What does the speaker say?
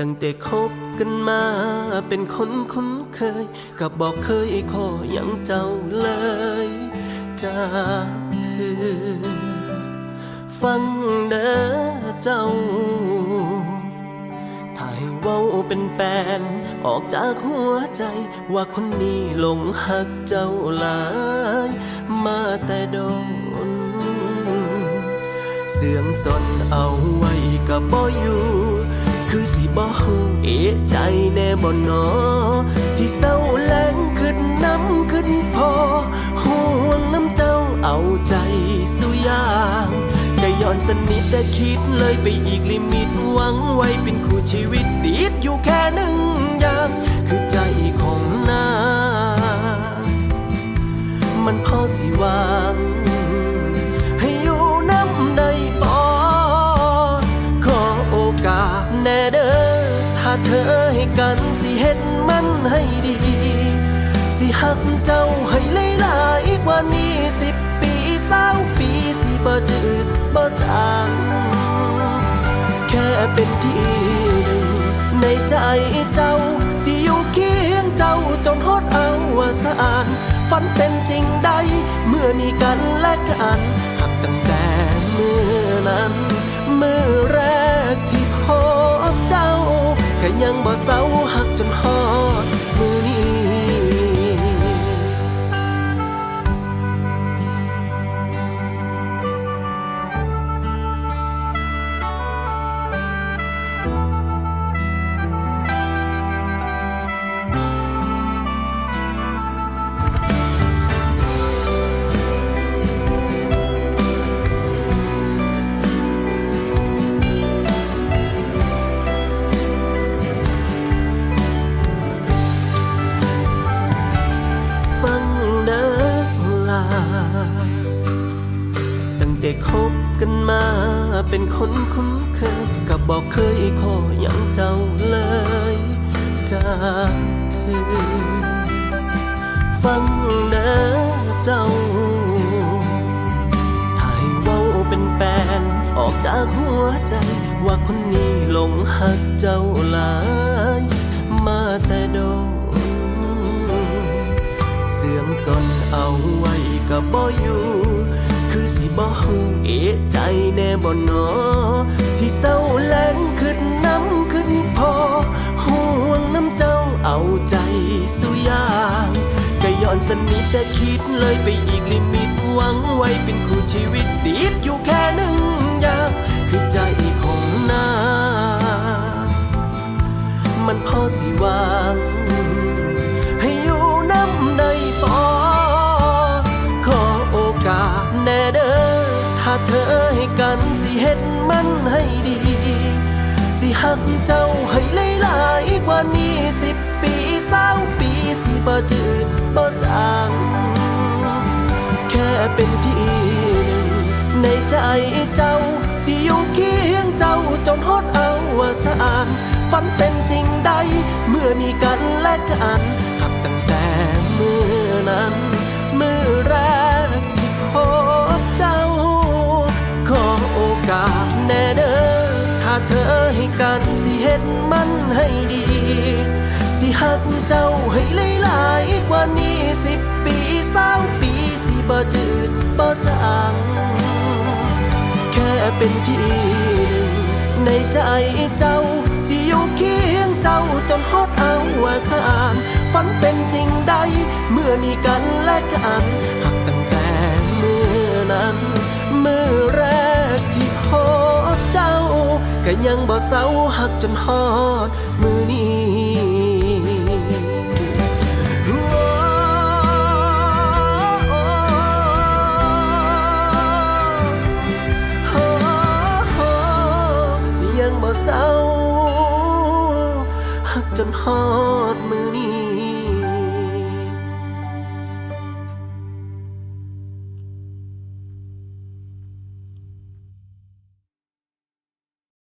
ตั้งแต่คบกันมาเป็นคนคุ้นเคย กับบอกเคยขออย่างเจ้าเลยจากเธอ ฟังเด้อเจ้าถ้าให้เว้าเป็นแปนออกจากหัวใจ ว่าคนนี้หลงหักเจ้าหลาย มาแต่โดน เสื่องสนเอา สิบ่ฮู้เอะใจแน่บ่นอ ที่เศร้าแรงขึ้นน้ำขึ้นพอห่วงน้ำเจ้าเอาใจสุยางแต่ย้อนสนิทแต่คิดเลยไปอีกลิมิตหวังไว้เป็นคู่ชีวิตติดอยู่แค่หนึ่งอย่างคือใจของนา มันพอสิว่า เธอให้กันสิเห็นมันให้ดี สิหักเจ้าให้หลายๆกว่านี้สิบปีเศร้าปีสิบ่จืดบ่จางแค่เป็นที่หนึ่งในใจเจ้า สิอยู่เคียงเจ้าจนฮอดเอาวสานฝันเป็นจริงได้ เมื่อมีกันและกัน ตั้งแต่คบกันมา เป็นคนคุ้นเคยกับบอกเคยขออย่างเจ้าเลยจากเธอ ฟังเด้อเจ้าถ้าให้ว้าเป็นแปนออกจากหัวใจ ว่าคนนี้หลงหักเจ้าหลาย มาแต่โดนเสื่อมสนเอาไว้กับบ่อยู่ คือสิบ่ฮู้เอะใจแน่บ่นอ ที่เศร้าแลงขึ้นน้ำขึ้นพอห่วงน้ำเจ้าเอาใจสุยางก็ย้อนสนิทแต่คิดเลยไปอีกลิมิตหวังไว้เป็นคู่ชีวิตติดอยู่แค่หนึ่งอย่างคือใจ แน่เด้อ ถ้าเธอให้กันสิเห็นมันให้ดี สิหักเจ้าให้หลายๆกว่านี้สิบปีเศร้าปีสิบ่จืดบ่จาง แค่เป็นที่หนึ่งในใจเจ้า สิอยู่เคียงเจ้าจนฮอดเอาว่าสานฝันเป็นจริงได้ เมื่อมีกันและกันหักตั้งแต่เมื่อนั้น เมื่อแร สิเห็นมันให้ดี สิหักเจ้าให้หลายๆกว่านี้สิบปีเศร้าปีสิบ่จืดบ่จางแค่เป็นที่หนึ่งในใจเจ้า สิอยู่เคียงเจ้าจนฮอดเอาวสานฝันเป็นจริงได้ เมื่อมีกันและกันหักตั้งแต่เมื่อนั้น เมื่อแร ก็ยังบ่เศร้าหักจนฮอดมือนี้ยังบ่เศร้าหักจนฮอด